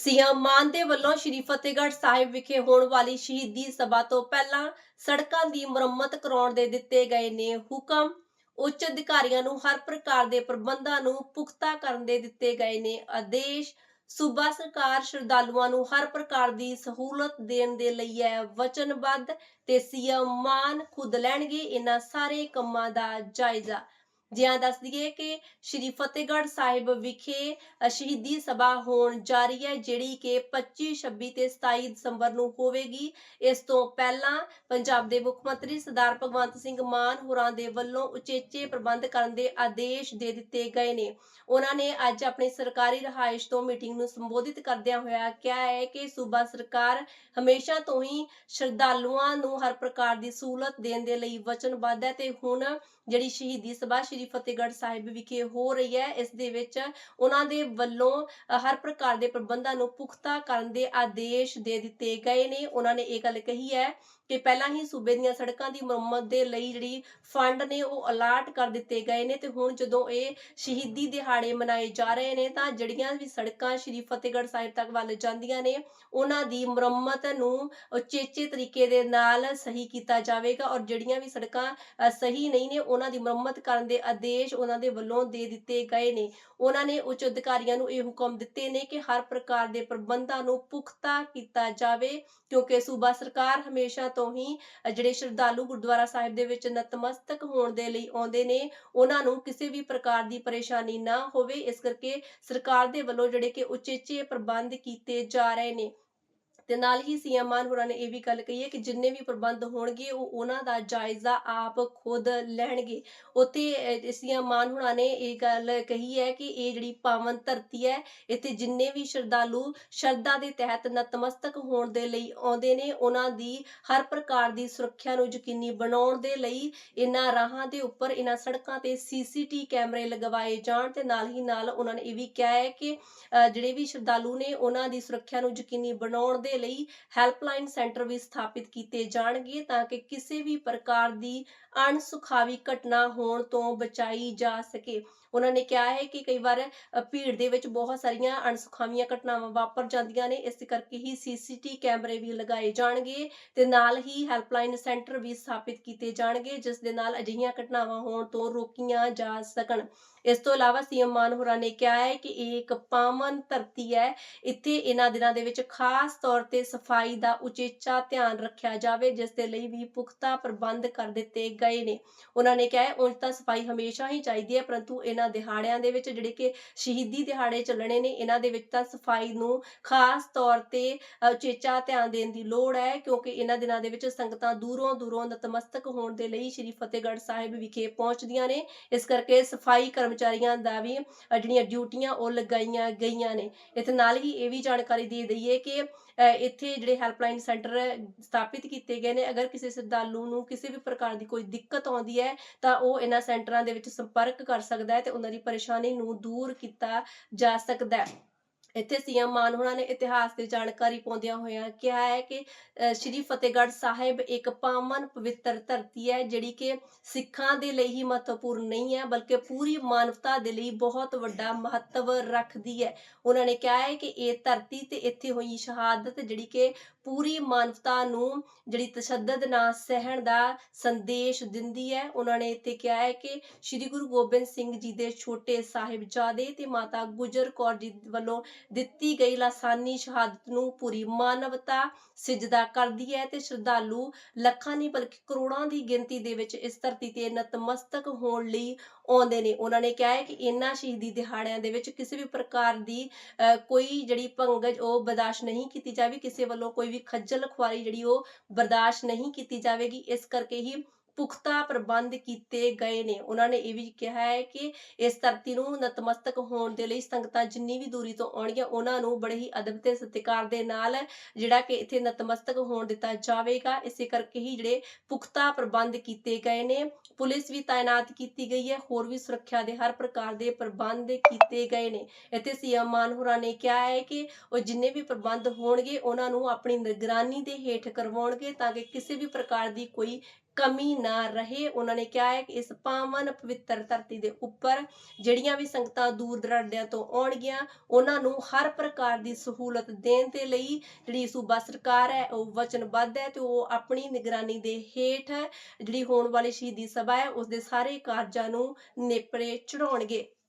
CM ਮਾਨ ਦੇ ਵੱਲੋਂ ਸ਼੍ਰੀ ਫਤਿਹਗੜ੍ਹ ਸਾਹਿਬ ਵਿਖੇ ਹੋਣ ਵਾਲੀ ਸ਼ਹੀਦੀ ਸਭਾ ਤੋਂ ਪਹਿਲਾਂ ਸੜਕਾਂ ਦੀ ਮੁਰੰਮਤ ਕਰਾਉਣ ਦੇ ਦਿੱਤੇ ਗਏ ਨੇ ਹੁਕਮ। ਉੱਚ ਅਧਿਕਾਰੀਆਂ ਨੂੰ ਹਰ ਪ੍ਰਕਾਰ ਦੇ ਪ੍ਰਬੰਧਾਂ ਨੂੰ ਪੁਖਤਾ ਕਰਨ ਦੇ ਦਿੱਤੇ ਗਏ ਨੇ ਆਦੇਸ਼। ਸੂਬਾ ਸਰਕਾਰ ਸ਼ਰਧਾਲੂਆਂ ਨੂੰ ਹਰ ਪ੍ਰਕਾਰ ਦੀ ਸਹੂਲਤ ਦੇਣ ਦੇ ਲਈ ਹੈ, ਵਚਨਬੱਧ ਤੇ ਸੀਐਮ ਮਾਨ ਖੁਦ ਲੈਣਗੇ ਇਹਨਾਂ ਸਾਰੇ ਕੰਮਾਂ ਦਾ ਜਾਇਜ਼ਾ। ਜਿਹਾਂ ਦੱਸ ਦਈਏ ਕਿ ਸ਼੍ਰੀ ਫਤਿਹਗੜ੍ਹ ਸਾਹਿਬ ਵਿਖੇ ਸ਼ਹੀਦੀ ਸਭਾ ਹੋਣ ਜਾ ਰਹੀ ਹੈ, ਜਿਹੜੀ ਕਿ 25 26 ਤੇ 27 ਦਸੰਬਰ ਨੂੰ ਹੋਵੇਗੀ। ਇਸ ਤੋਂ ਪਹਿਲਾਂ ਪੰਜਾਬ ਦੇ ਮੁੱਖ ਮੰਤਰੀ ਸਰਦਾਰ ਭਗਵੰਤ ਸਿੰਘ ਮਾਨ ਹੋਰਾਂ ਦੇ ਵੱਲੋਂ ਉਚੇਚੇ ਪ੍ਰਬੰਧ ਕਰਨ ਦੇ ਆਦੇਸ਼ ਦੇ ਦਿੱਤੇ ਗਏ ਨੇ। ਉਹਨਾਂ ਨੇ ਅੱਜ ਆਪਣੀ ਸਰਕਾਰੀ ਰਹਾਇਸ਼ ਤੋਂ ਮੀਟਿੰਗ ਨੂੰ ਸੰਬੋਧਿਤ ਕਰਦਿਆਂ ਹੋਇਆ ਕਿਹਾ ਹੈ ਕਿ ਸੂਬਾ ਸਰਕਾਰ ਹਮੇਸ਼ਾ ਤੋਂ ਹੀ ਸ਼ਰਧਾਲੂਆਂ ਨੂੰ ਹਰ ਪ੍ਰਕਾਰ ਦੀ ਸਹੂਲਤ ਦੇਣ ਦੇ ਲਈ ਵਚਨਬੱਧ ਹੈ ਤੇ ਹੁਣ ਜਿਹੜੀ ਸ਼ਹੀਦੀ ਸਭਾ ਸ਼੍ਰੀ ਫਤਿਹਗੜ੍ਹ ਸਾਹਿਬ ਵਿਖੇ ਹੋ ਰਹੀ ਹੈ। ਇਸ ਦੇ ਵਿੱਚ ਉਹਨਾਂ ਦੇ ਵੱਲੋਂ ਹਰ ਪ੍ਰਕਾਰ ਦੇ ਪ੍ਰਬੰਧਾਂ ਨੂੰ ਪੁਖਤਾ ਕਰਨ ਦੇ ਆਦੇਸ਼ ਦੇ ਦਿੱਤੇ ਗਏ ਨੇ। ਉਹਨਾਂ ਨੇ ਇਹ ਗੱਲ ਕਹੀ ਹੈ ਕਿ ਪਹਿਲਾਂ ਹੀ ਸੂਬੇ ਦੀਆਂ ਸੜਕਾਂ ਦੀ ਮੁਰੰਮਤ ਦੇ ਲਈ ਜਿਹੜੀ ਫੰਡ ਨੇ ਉਹ ਅਲਾਟ ਕਰ ਦਿੱਤੇ ਗਏ ਨੇ ਤੇ ਹੁਣ ਜਦੋਂ ਇਹ ਸ਼ਹੀਦੀ ਦਿਹਾੜੇ ਮਨਾਏ ਜਾ ਰਹੇ ਨੇ ਤਾਂ ਜਿਹੜੀਆਂ ਵੀ ਸੜਕਾਂ ਸ਼੍ਰੀ ਫਤਿਹਗੜ੍ਹ ਸਾਹਿਬ ਤੱਕ ਵੱਲ ਜਾਂਦੀਆਂ ਨੇ, ਉਹਨਾਂ ਦੀ ਮੁਰੰਮਤ ਨੂੰ ਉਚੇਚੇ ਤਰੀਕੇ ਦੇ ਨਾਲ ਸਹੀ ਕੀਤਾ ਜਾਵੇਗਾ ਔਰ ਜਿਹੜੀਆਂ ਵੀ ਸੜਕਾਂ ਸਹੀ ਨਹੀਂ ਨੇ, ਉਹਨਾਂ ਦੀ ਮੁਰੰਮਤ ਕਰਨ ਦੇ ਆਦੇਸ਼ ਉਹਨਾਂ ਦੇ ਵੱਲੋਂ ਦੇ ਦਿੱਤੇ ਗਏ ਨੇ। ਉਹਨਾਂ ਨੇ ਉੱਚ ਅਧਿਕਾਰੀਆਂ ਨੂੰ ਇਹ ਹੁਕਮ ਦਿੱਤੇ ਨੇ ਕਿ ਹਰ ਪ੍ਰਕਾਰ ਦੇ ਪ੍ਰਬੰਧਾਂ ਨੂੰ ਪੁਖਤਾ ਕੀਤਾ ਜਾਵੇ ਕਿਉਂਕਿ ਸੂਬਾ ਸਰਕਾਰ ਹਮੇਸ਼ਾ ਤੋਂ ਹੀ ਜਿਹੜੇ ਸ਼ਰਧਾਲੂ ਗੁਰਦੁਆਰਾ ਸਾਹਿਬ ਦੇ ਵਿੱਚ ਨਤਮਸਤਕ ਹੋਣ ਦੇ ਲਈ ਆਉਂਦੇ ਨੇ, ਉਹਨਾਂ ਨੂੰ ਕਿਸੇ ਵੀ ਪ੍ਰਕਾਰ ਦੀ ਪਰੇਸ਼ਾਨੀ ਨਾ ਹੋਵੇ, ਇਸ ਕਰਕੇ ਸਰਕਾਰ ਦੇ ਵੱਲੋਂ ਜਿਹੜੇ ਕਿ ਉਚੇਚੇ ਪ੍ਰਬੰਧ ਕੀਤੇ ਜਾ ਰਹੇ ਨੇ। ਤੇ ਨਾਲ ਹੀ ਸੀਐਮ ਮਾਨ ਹੋਰਾਂ ਨੇ ਇਹ ਵੀ ਗੱਲ ਕਹੀ ਹੈ ਕਿ ਜਿੰਨੇ ਵੀ ਪ੍ਰਬੰਧ ਹੋਣਗੇ ਉਹ ਉਹਨਾਂ ਦਾ ਜਾਇਜ਼ਾ ਆਪ ਖੁਦ ਲੈਣਗੇ। ਉੱਥੇ ਸੀਐਮ ਮਾਨ ਹੋਰਾਂ ਨੇ ਇਹ ਗੱਲ ਕਹੀ ਹੈ ਕਿ ਇਹ ਜਿਹੜੀ ਪਾਵਨ ਧਰਤੀ ਹੈ ਇੱਥੇ ਜਿੰਨੇ ਵੀ ਸ਼ਰਧਾਲੂ ਸ਼ਰਧਾ ਦੇ ਤਹਿਤ ਨਤਮਸਤਕ ਹੋਣ ਦੇ ਲਈ ਆਉਂਦੇ ਨੇ ਉਹਨਾਂ ਦੀ ਹਰ ਪ੍ਰਕਾਰ ਦੀ ਸੁਰੱਖਿਆ ਨੂੰ ਯਕੀਨੀ ਬਣਾਉਣ ਦੇ ਲਈ ਇਹਨਾਂ ਰਾਹਾਂ ਦੇ ਉੱਪਰ ਇਹਨਾਂ ਸੜਕਾਂ ਤੇ ਸੀਸੀਟੀ ਕੈਮਰੇ ਲਗਵਾਏ ਜਾਣ ਤੇ ਨਾਲ ਹੀ ਨਾਲ ਉਹਨਾਂ ਨੇ ਇਹ ਵੀ ਕਿਹਾ ਹੈ ਕਿ ਅ, ਜਿਹੜੇ ਵੀ ਸ਼ਰਧਾਲੂ ਨੇ ਉਹਨਾਂ ਦੀ ਸੁਰੱਖਿਆ ਨੂੰ ਯਕੀਨੀ ਬਣਾਉਣ ਦੇ ਲਈ ਹੈਲਪਲਾਈਨ ਸੈਂਟਰ ਵੀ ਸਥਾਪਿਤ ਕੀਤੇ ਜਾਣਗੇ ਤਾਂ ਕਿ ਕਿਸੇ ਵੀ ਪ੍ਰਕਾਰ ਦੀ ਅਣਸੁਖਾਵੀ ਘਟਨਾ ਹੋਣ ਤੋਂ ਬਚਾਈ ਜਾ ਸਕੇ। ਉਹਨਾਂ ਨੇ ਕਿਹਾ ਹੈ ਕਿ ਕਈ ਵਾਰ ਭੀੜ ਦੇ ਵਿੱਚ ਬਹੁਤ ਸਾਰੀਆਂ ਅਣਸੁਖਾਵੀਆਂ ਘਟਨਾਵਾਂ ਵਾਪਰ ਜਾਂਦੀਆਂ ਨੇ, ਇਸ ਕਰਕੇ ਹੀ ਸੀਸੀਟੀ ਕੈਮਰੇ ਵੀ ਲਗਾਏ ਜਾਣਗੇ ਤੇ ਨਾਲ ਹੀ ਹੈਲਪਲਾਈਨ ਸੈਂਟਰ ਵੀ ਸਥਾਪਿਤ ਕੀਤੇ ਜਾਣਗੇ, ਜਿਸ ਦੇ ਨਾਲ ਅਜਿਹੀਆਂ ਘਟਨਾਵਾਂ ਹੋਣ ਤੋਂ ਰੋਕੀਆਂ ਜਾ ਸਕਣ। ਇਸ ਤੋਂ ਇਲਾਵਾ ਸੀਐਮ ਮਾਨ ਹੋਰਾਂ ਨੇ ਕਿਹਾ ਹੈ ਕਿ ਇਹ ਇੱਕ ਪਾਵਨ ਧਰਤੀ ਹੈ। ਇੱਥੇ ਇਹਨਾਂ ਦਿਨਾਂ ਦੇ ਵਿੱਚ ਖਾਸ ਤੌਰ ਤੇ ਸਫ਼ਾਈ ਦਾ ਉਚੇਚਾ ਧਿਆਨ ਰੱਖਿਆ ਜਾਵੇ, ਜਿਸ ਦੇ ਲਈ ਵੀ ਪੁਖਤਾ ਪ੍ਰਬੰਧ ਕਰ ਦਿੱਤੇ ਗਏ ਨੇ। ਉਹਨਾਂ ਨੇ ਕਿਹਾ, ਉਂਝ ਤਾਂ ਸਫ਼ਾਈ ਹਮੇਸ਼ਾ ਹੀ ਚਾਹੀਦੀ ਹੈ, ਪਰੰਤੂ ਇਹਨਾਂ ਦਿਹਾੜਿਆਂ ਦੇ ਵਿੱਚ ਜਿਹੜੇ ਕਿ ਸ਼ਹੀਦੀ ਦਿਹਾੜੇ ਚੱਲਣੇ ਨੇ, ਇਹਨਾਂ ਦੇ ਵਿੱਚ ਤਾਂ ਸਫ਼ਾਈ ਨੂੰ ਖਾਸ ਤੌਰ ਤੇ ਉਚੇਚਾ ਧਿਆਨ ਦੇਣ ਦੀ ਲੋੜ ਹੈ, ਕਿਉਂਕਿ ਇਹਨਾਂ ਦਿਨਾਂ ਦੇ ਵਿੱਚ ਸੰਗਤਾਂ ਦੂਰੋਂ ਦੂਰੋਂ ਨਤਮਸਤਕ ਹੋਣ ਦੇ ਲਈ ਸ਼੍ਰੀ ਫਤਿਹਗੜ੍ਹ ਸਾਹਿਬ ਵਿਖੇ ਪਹੁੰਚਦੀਆਂ ਨੇ। ਇਸ ਕਰਕੇ ਸਫ਼ਾਈ ਕਰਮਚਾਰੀਆਂ ਦਾ ਵੀ ਜਿਹੜੀਆਂ ਡਿਊਟੀਆਂ ਉਹ ਲਗਾਈਆਂ ਗਈਆਂ ਨੇ। ਇੱਥੇ ਨਾਲ ਹੀ ਇਹ ਵੀ ਜਾਣਕਾਰੀ ਦੇ ਦਈਏ ਕਿ ਇੱਥੇ ਜਿਹੜੇ ਹੈਲਪਲਾਈਨ ਸੈਂਟਰ ਸਥਾਪਿਤ ਕੀਤੇ ਗਏ ਨੇ, ਅਗਰ ਕਿਸੇ ਸ਼ਰਧਾਲੂ ਨੂੰ ਕਿਸੇ ਵੀ ਪ੍ਰਕਾਰ ਦੀ ਕੋਈ ਦਿੱਕਤ ਆਉਂਦੀ ਹੈ, ਤਾਂ ਉਹ ਇਹਨਾਂ ਸੈਂਟਰਾਂ ਦੇ ਵਿੱਚ ਸੰਪਰਕ ਕਰ ਸਕਦਾ ਹੈ ਤੇ ਉਹਨਾਂ ਦੀ ਪਰੇਸ਼ਾਨੀ ਨੂੰ ਦੂਰ ਕੀਤਾ ਜਾ ਸਕਦਾ ਹੈ। ਇੱਥੇ ਸੀਐਮ ਮਾਨ ਹੋਣਾ ਨੇ ਇਤਿਹਾਸ ਦੀ ਜਾਣਕਾਰੀ ਪਾਉਂਦਿਆਂ ਹੋਇਆਂ ਕਿਹਾ ਹੈ ਕਿ ਸ਼੍ਰੀ ਫਤਿਹਗੜ੍ਹ ਸਾਹਿਬ ਇੱਕ ਪਾਵਨ ਪਵਿੱਤਰ ਧਰਤੀ ਹੈ, ਜਿਹੜੀ ਕਿ ਸਿੱਖਾਂ ਦੇ ਲਈ ਹੀ ਮਹੱਤਵਪੂਰਨ ਨਹੀਂ ਹੈ, ਬਲਕਿ ਪੂਰੀ ਮਾਨਵਤਾ ਦੇ ਲਈ ਬਹੁਤ ਵੱਡਾ ਮਹੱਤਵ ਰੱਖਦੀ ਹੈ। ਉਹਨਾਂ ਨੇ ਕਿਹਾ ਹੈ ਕਿ ਇਹ ਧਰਤੀ ਤੇ ਇੱਥੇ ਹੋਈ ਸ਼ਹਾਦਤ, ਜਿਹੜੀ ਕਿ ਪੂਰੀ ਮਾਨਵਤਾ ਨੂੰ ਜਿਹੜੀ ਤਸ਼ੱਦਦ ਨਾ ਸਹਿਣ ਦਾ ਸੰਦੇਸ਼ ਦਿੰਦੀ ਹੈ। ਉਹਨਾਂ ਨੇ ਇੱਥੇ ਕਿਹਾ ਹੈ ਕਿ ਸ੍ਰੀ ਗੁਰੂ ਗੋਬਿੰਦ ਸਿੰਘ ਜੀ ਦੇ ਛੋਟੇ ਸਾਹਿਬਜ਼ਾਦੇ ਤੇ ਮਾਤਾ ਗੁਜਰ ਕੌਰ ਜੀ ਵੱਲੋਂ ਦਿੱਤੀ ਗਈ ਲਾਸਾਨੀ ਸ਼ਹਾਦਤ ਨੂੰ ਪੂਰੀ ਮਾਨਵਤਾ ਸਿਜਦਾ ਕਰਦੀ ਹੈ ਤੇ ਸ਼ਰਧਾਲੂ ਲੱਖਾਂ ਨਹੀਂ ਬਲਕਿ ਕਰੋੜਾਂ ਦੀ ਗਿਣਤੀ ਦੇ ਵਿੱਚ ਇਸ ਧਰਤੀ ਤੇ ਨਤਮਸਤਕ ਹੋਣ ਲਈ ਆਉਂਦੇ ਨੇ। ਉਹਨਾਂ ਨੇ ਕਿਹਾ ਹੈ ਕਿ ਇਹਨਾਂ ਸ਼ਹੀਦੀ ਦਿਹਾੜਿਆਂ ਦੇ ਵਿੱਚ ਕਿਸੇ ਵੀ ਪ੍ਰਕਾਰ ਦੀ ਕੋਈ ਜਿਹੜੀ ਭੰਗਜ ਉਹ ਬਰਦਾਸ਼ਤ ਨਹੀਂ ਕੀਤੀ ਜਾਵੇ ਕਿਸੇ ਵੱਲੋਂ ਕੋਈ ਵੀ ਖੱਜਲ ਖੁਆਰੀ ਜਿਹੜੀ ਉਹ ਬਰਦਾਸ਼ਤ ਨਹੀਂ ਕੀਤੀ ਜਾਵੇਗੀ। ਇਸ ਕਰਕੇ ਹੀ ਪੁਖਤਾ ਪ੍ਰਬੰਧ ਕੀਤੇ ਗਏ ਨੇ। ਉਹਨਾਂ ਨੇ ਇਹ ਵੀ ਕਿਹਾ ਹੈ ਕਿ ਇਸ ਧਰਤੀ ਨੂੰ ਨਤਮਸਤਕ ਹੋਣ ਦੇ ਲਈ ਸੰਗਤਾਂ ਜਿੰਨੀ ਵੀ ਦੂਰੀ ਤੋਂ ਆਉਣਗੀਆਂ, ਉਹਨਾਂ ਨੂੰ ਬੜੇ ਹੀ ਅਦਬ ਤੇ ਸਤਿਕਾਰ ਦੇ ਨਾਲ ਜਿਹੜਾ ਕਿ ਇੱਥੇ ਨਤਮਸਤਕ ਹੋਣ ਦਿੱਤਾ ਜਾਵੇਗਾ। ਇਸੇ ਕਰਕੇ ਹੀ ਜਿਹੜੇ ਪੁਖਤਾ ਪ੍ਰਬੰਧ ਕੀਤੇ ਗਏ ਨੇ, ਪੁਲਿਸ ਵੀ ਤਾਇਨਾਤ ਕੀਤੀ ਗਈ ਹੈ। ਹੋਰ ਵੀ ਸੁਰੱਖਿਆ ਦੇ ਹਰ ਪ੍ਰਕਾਰ ਦੇ ਪ੍ਰਬੰਧ ਕੀਤੇ ਗਏ ਨੇ। ਇੱਥੇ ਸੀਐਮ ਮਾਨ ਹੋਰਾਂ ਨੇ ਕਿਹਾ ਹੈ ਕਿ ਉਹ ਜਿੰਨੇ ਵੀ ਪ੍ਰਬੰਧ ਹੋਣਗੇ, ਉਹਨਾਂ ਨੂੰ ਆਪਣੀ ਨਿਗਰਾਨੀ ਦੇ ਹੇਠ ਕਰਵਾਉਣਗੇ ਤਾਂ ਕਿ ਕਿਸੇ ਵੀ ਪ੍ਰਕਾਰ ਦੀ ਕੋਈ ਕਮੀ ਨਾ ਰਹੇ। ਉਹਨਾਂ ਨੇ ਕਿਹਾ ਹੈ ਕਿ ਇਸ ਪਾਵਨ ਪਵਿੱਤਰ ਧਰਤੀ ਦੇ ਉੱਪਰ ਜਿਹੜੀਆਂ ਵੀ ਸੰਗਤਾਂ ਦੂਰ ਦਰਾਡਿਆਂ ਤੋਂ ਆਉਣਗੀਆਂ, ਉਹਨਾਂ ਨੂੰ ਹਰ ਪ੍ਰਕਾਰ ਦੀ ਸਹੂਲਤ ਦੇਣ ਦੇ ਲਈ ਜਿਹੜੀ ਸੂਬਾ ਸਰਕਾਰ ਹੈ, ਉਹ ਵਚਨਬੱਧ ਹੈ ਤੇ ਉਹ ਆਪਣੀ ਨਿਗਰਾਨੀ ਦੇ ਹੇਠ ਜਿਹੜੀ ਹੋਣ ਵਾਲੀ ਸ਼ਹੀਦੀ ਸਭਾ ਹੈ ਉਸ ਦੇ ਸਾਰੇ ਕਾਰਜਾਂ ਨੂੰ ਨੇਪਰੇ ਚੜਾਉਣਗੇ